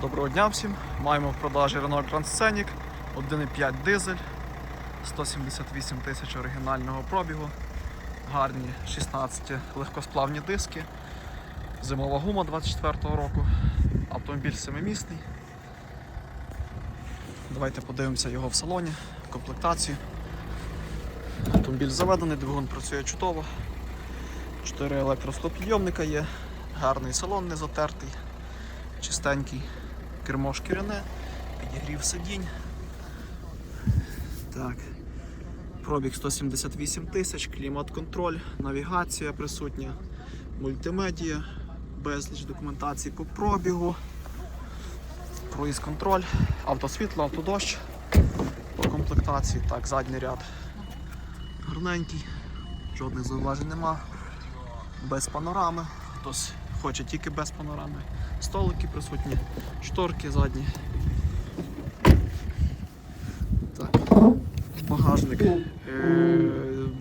Доброго дня всім. Маємо в продажі Renault Grand Scenic 1,5 дизель, 178 тисяч оригінального пробігу, гарні 16 легкосплавні диски, зимова гума 24-го року, автомобіль семимісний. Давайте подивимося його в салоні, комплектацію. Автомобіль заведений, двигун працює чудово. 4 електростопідйомника є, гарний салон не затертий, чистенький, кермо шкіряне, підігрів сидінь. Так. Пробіг 178 тисяч, клімат-контроль, навігація присутня, мультимедія, безліч документації по пробігу, круїз контроль, автосвітло, автодощ по комплектації. Так, задній ряд гарненький, жодних зауважень нема, без панорами. Хтось хоче тільки без панорами. Столики присутні, шторки задні. Так. Багажник е,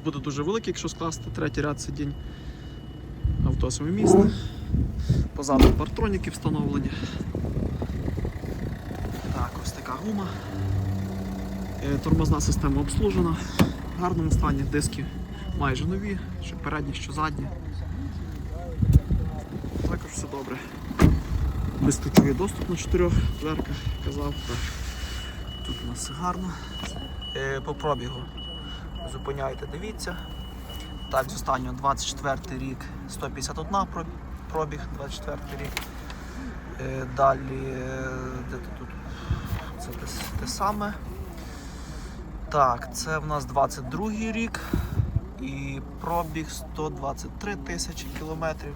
буде дуже великий, якщо скласти третій ряд сидінь. Авто семимісне. Позаду партроніки встановлені. Так, ось така гума. Е, Тормозна система обслужена. В гарному стані диски майже нові, що передні, що задні. Все добре. Безключовий доступ на чотирьох дверках, казав. Тут у нас гарно. Е, по пробігу зупиняйте, дивіться. Так, з останнього 24 рік 151 пробіг, 24 рік. Е, далі, е, де тут? Це те, те саме. Так, це в нас 22 рік і пробіг 123 тисячі кілометрів.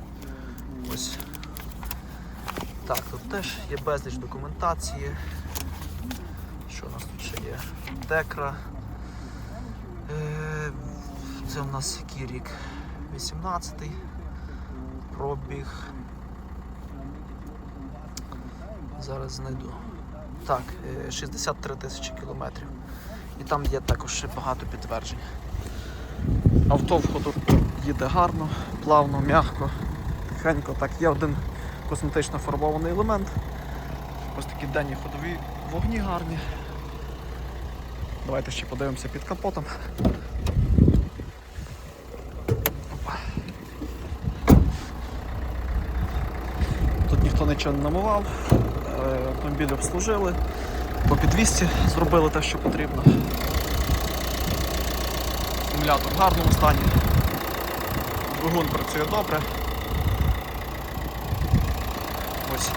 Ось. Так, тут теж є безліч документації. Що у нас тут ще є? Декра. Е, Це у нас який рік? 18-й. Пробіг. Зараз знайду. Так, е, 63 тисячі кілометрів. І там є також ще багато підтверджень. Авто в ходу їде гарно, плавно, м'яко, тихенько. Так, є один косметично фарбований елемент. Ось такі денні ходові вогні гарні. Давайте ще подивимося під капотом. Тут ніхто нічого не намивав, Е, автомобіль обслужили, по підвісці зробили те, що потрібно. Акумулятор в гарному стані. Двигун працює добре. Ось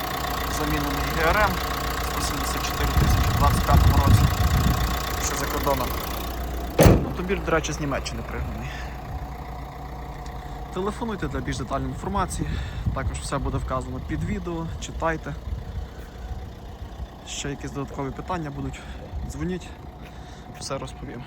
замінений ГРМ 174 тисячі у 25 році. Що за кордоном. Автомобіль, до речі, з Німеччини пригнаний. Телефонуйте для більш детальної інформації. Також все буде вказано під відео. Читайте. Ще якісь додаткові питання будуть. Дзвоніть, все розповім.